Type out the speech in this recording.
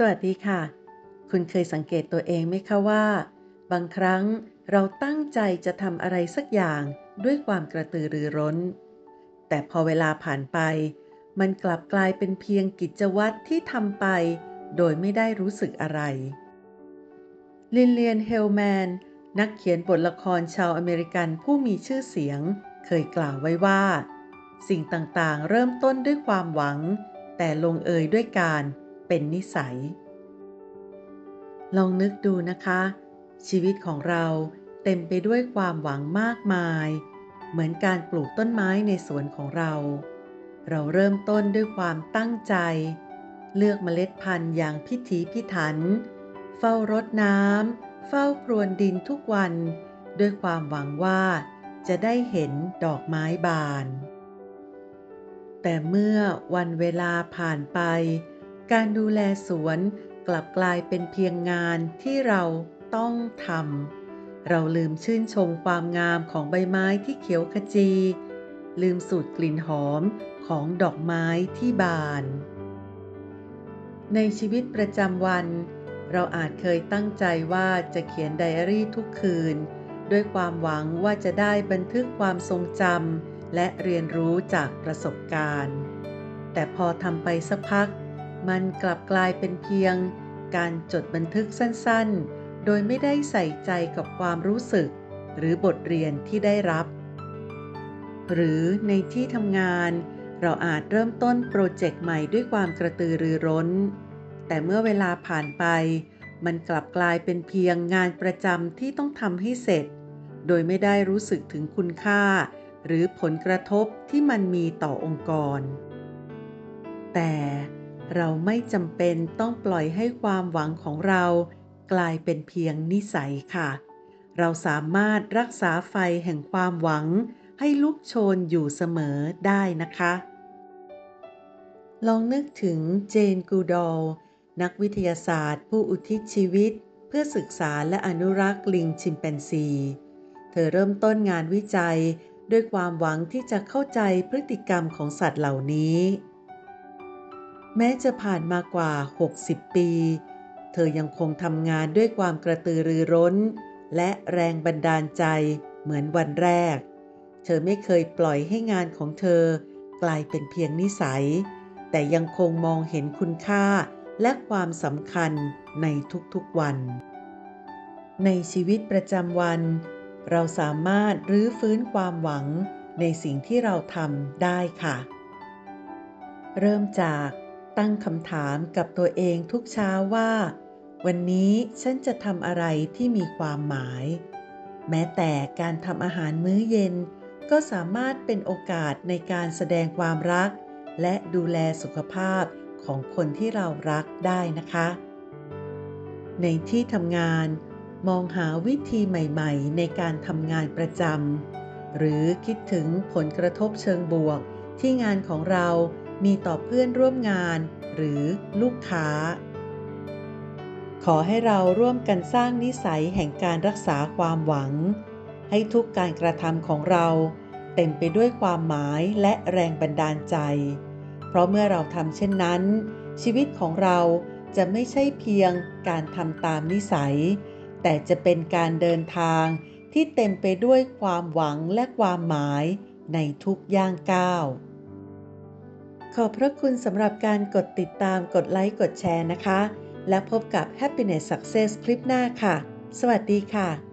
สวัสดีค่ะ คุณเคยสังเกตตัวเองไหมคะว่า บางครั้งเราตั้งใจจะทำอะไรสักอย่างด้วยความกระตือรือร้น แต่พอเวลาผ่านไป มันกลับกลายเป็นเพียงกิจวัตรที่ทำไป โดยไม่ได้รู้สึกอะไร ลินเลียนเฮลแมน นักเขียนบทละครชาวอเมริกันผู้มีชื่อเสียง เคยกล่าวไว้ว่า สิ่งต่างๆ เริ่มต้นด้วยความหวัง แต่ลงเอยด้วยการ เป็นนิสัย ลองนึกดูนะคะ ชีวิตของเราเต็มไปด้วยความหวังมากมาย เหมือนการปลูกต้นไม้ในสวนของเรา เราเริ่มต้นด้วยความตั้งใจ เลือกเมล็ดพันธุ์อย่างพิถีพิถัน เฝ้ารดน้ำเฝ้าพรวนดินทุกวัน ด้วยความหวังว่าจะได้เห็นดอกไม้บาน แต่เมื่อวันเวลาผ่านไป การดูแลสวนกลับกลายเป็นเพียงงานที่เราต้องทำ เราลืมชื่นชมความงามของใบไม้ที่เขียวขจี ลืมสูดกลิ่นหอมของดอกไม้ที่บาน ในชีวิตประจำวัน เราอาจเคยตั้งใจว่าจะเขียนไดอารี่ทุกคืน ด้วยความหวังว่าจะได้บันทึกความทรงจำและเรียนรู้จากประสบการณ์ แต่พอทำไปสักพัก มันกลับกลายเป็นเพียง การจดบันทึกสั้นๆ โดยไม่ได้ใส่ใจกับความรู้สึก หรือบทเรียนที่ได้รับ หรือในที่ทำงาน เราอาจเริ่มต้นโปรเจกต์ใหม่ด้วยความกระตือรือร้น แต่เมื่อเวลาผ่านไป มันกลับกลายเป็นเพียงงานประจำที่ต้องทำให้เสร็จ โดยไม่ได้รู้สึกถึงคุณค่า หรือผลกระทบที่มันมีต่อองค์กร แต่ เราไม่จำเป็นต้องปล่อยให้ความหวังของเรา กลายเป็นเพียงนิสัยค่ะ เราสามารถรักษาไฟแห่งความหวัง ให้ลุกโชนอยู่เสมอได้นะคะ ลองนึกถึงเจนกูดอลนักวิทยาศาสตร์ ผู้อุทิศชีวิต เพื่อศึกษาและอนุรักษ์ลิงชิมแปนซี เธอเริ่มต้นงานวิจัย ด้วยความหวังที่จะเข้าใจพฤติกรรมของสัตว์เหล่านี้ แม้จะผ่านมากว่า 60 ปี เธอยังคงทำงานด้วยความกระตือรือร้น และแรงบันดาลใจเหมือนวันแรก เธอไม่เคยปล่อยให้งานของเธอกลายเป็นเพียงนิสัย แต่ยังคงมองเห็นคุณค่าและความสำคัญในทุกๆวัน ในชีวิตประจำวัน เราสามารถรื้อฟื้นความหวังในสิ่งที่เราทำได้ค่ะ เริ่มจาก ตั้งคำถามกับตัวเองทุกเช้าว่า วันนี้ฉันจะทำอะไรที่มีความหมาย แม้แต่การทำอาหารมื้อเย็น ก็สามารถเป็นโอกาสในการแสดงความรัก และดูแลสุขภาพของคนที่เรารักได้นะคะ ในที่ทำงานมองหาวิธีใหม่ๆ ในการทำงานประจำหรือคิดถึงผลกระทบเชิงบวกที่งานของเรา มีต่อเพื่อนร่วมงานหรือลูกค้า ขอให้เราร่วมกันสร้างนิสัยแห่งการรักษาความหวัง ให้ทุกการกระทำของเรา เต็มไปด้วยความหมายและแรงบันดาลใจ เพราะเมื่อเราทำเช่นนั้น ชีวิตของเราจะไม่ใช่เพียงการทำตามนิสัย แต่จะเป็นการเดินทางที่เต็มไปด้วยความหวังและความหมายในทุกย่างก้าว ขอบพระคุณสำหรับการกดติดตามกดไลค์กดแชร์นะคะ และพบกับ Happiness Success คลิปหน้าค่ะ สวัสดีค่ะ